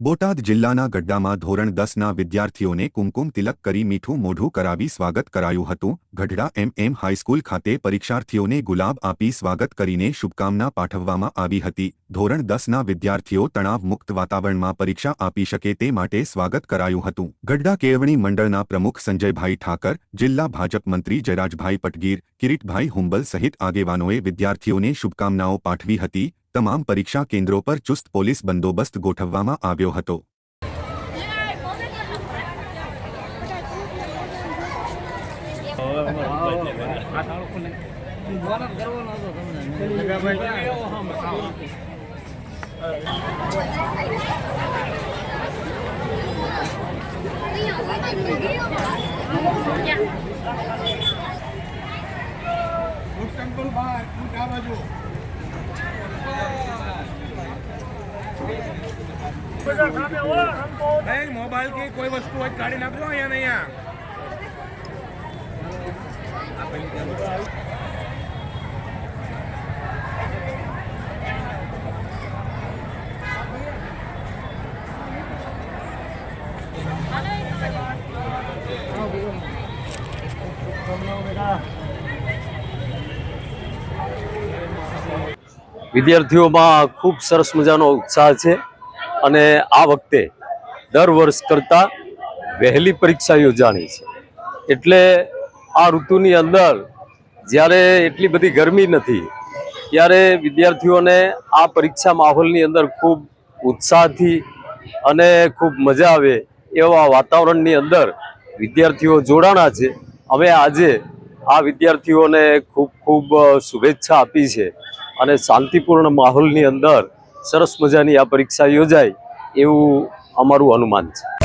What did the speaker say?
બોટાદ જિલ્લાના ગઢડામાં ધોરણ દસના વિદ્યાર્થીઓને કુમકુમ તિલક કરી મીઠું મોઢું કરાવી સ્વાગત કરાયું હતું. ગઢડા એમ એમ હાઈસ્કૂલ ખાતે પરીક્ષાર્થીઓને ગુલાબ આપી સ્વાગત કરીને શુભકામના પાઠવવામાં આવી હતી. ધોરણ દસના વિદ્યાર્થીઓ તણાવ મુક્ત વાતાવરણમાં પરીક્ષા આપી શકે તે માટે સ્વાગત કરાયું હતું. ગઢડા કેળવણી મંડળના પ્રમુખ સંજયભાઈ ઠાકર, જિલ્લા ભાજપ મંત્રી જયરાજભાઈ પટગીર, કિરીટભાઈ હુંબલ સહિત આગેવાનોએ વિદ્યાર્થીઓને શુભકામનાઓ પાઠવી હતી. તમામ પરીક્ષા કેન્દ્રો પર ચુસ્ત પોલીસ બંદોબસ્ત ગોઠવવામાં આવ્યો હતો. બાજુ નહીં મોબાઈલ કે કોઈ વસ્તુ હોય કાઢી નાખજો અહીંયા ને અહીંયા. વિદ્યાર્થીઓમાં ખૂબ સરસ મજાનો ઉત્સાહ છે અને આ વખતે દર વર્ષ કરતાં વહેલી પરીક્ષા યોજાણી છે. એટલે આ ઋતુની અંદર જ્યારે એટલી બધી ગરમી નથી, ત્યારે વિદ્યાર્થીઓને આ પરીક્ષા માહોલની અંદર ખૂબ ઉત્સાહથી અને ખૂબ મજા આવે એવા વાતાવરણની અંદર વિદ્યાર્થીઓ જોડાણા છે. અમે આજે આ વિદ્યાર્થીઓને ખૂબ ખૂબ શુભેચ્છા આપી છે. અને શાંતિપૂર્ણ માહોલની અંદર સરસ મજાની આ પરીક્ષા યોજાય એવું અમારું અનુમાન છે.